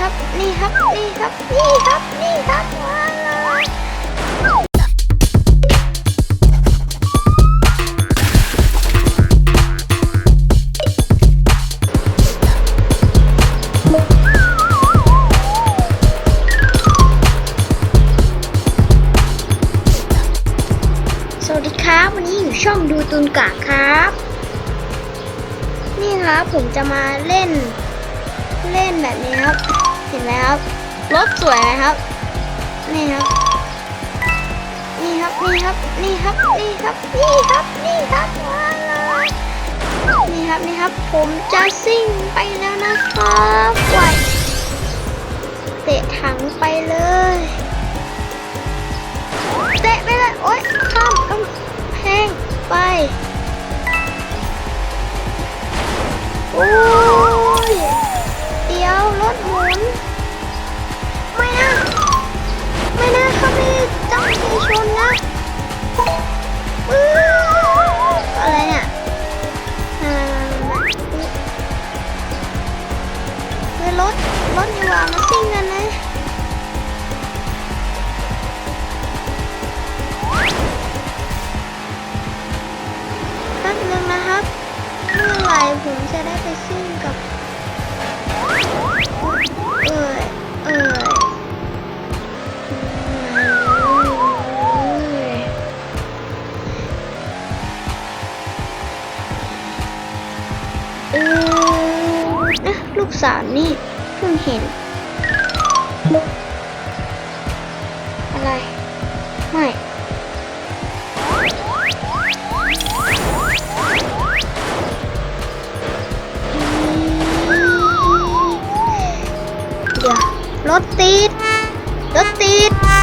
ครับ นี่ครับ นี่ครับ นี่ครับ นี่ครับว้าวสวัสดีครับ วันนี้อยู่ช่องดูตุนกะครับ นี่ครับผมจะมาเล่น เล่นแบบนี้ครับ เห็นไหมครับรถสวยไหมครับ นี่ครับ นี่ครับ นี่ครับ นี่ครับ นี่ครับ นี่ครับ นี่ครับว้าวนี่ครับ นี่ครับ ผมจะซิ่งไปแล้วนะครับไหว รถดีกว่ามาซิ่งกันนะแป๊บนึงนะครับ เมื่อไหร่ผมจะได้ไปซิ่งกับ เอ่ยเอ่ยเออนะลูกสาวนี่ เพิ่งเห็น อะไร ไม่ เดี๋ยว รถติด รถติด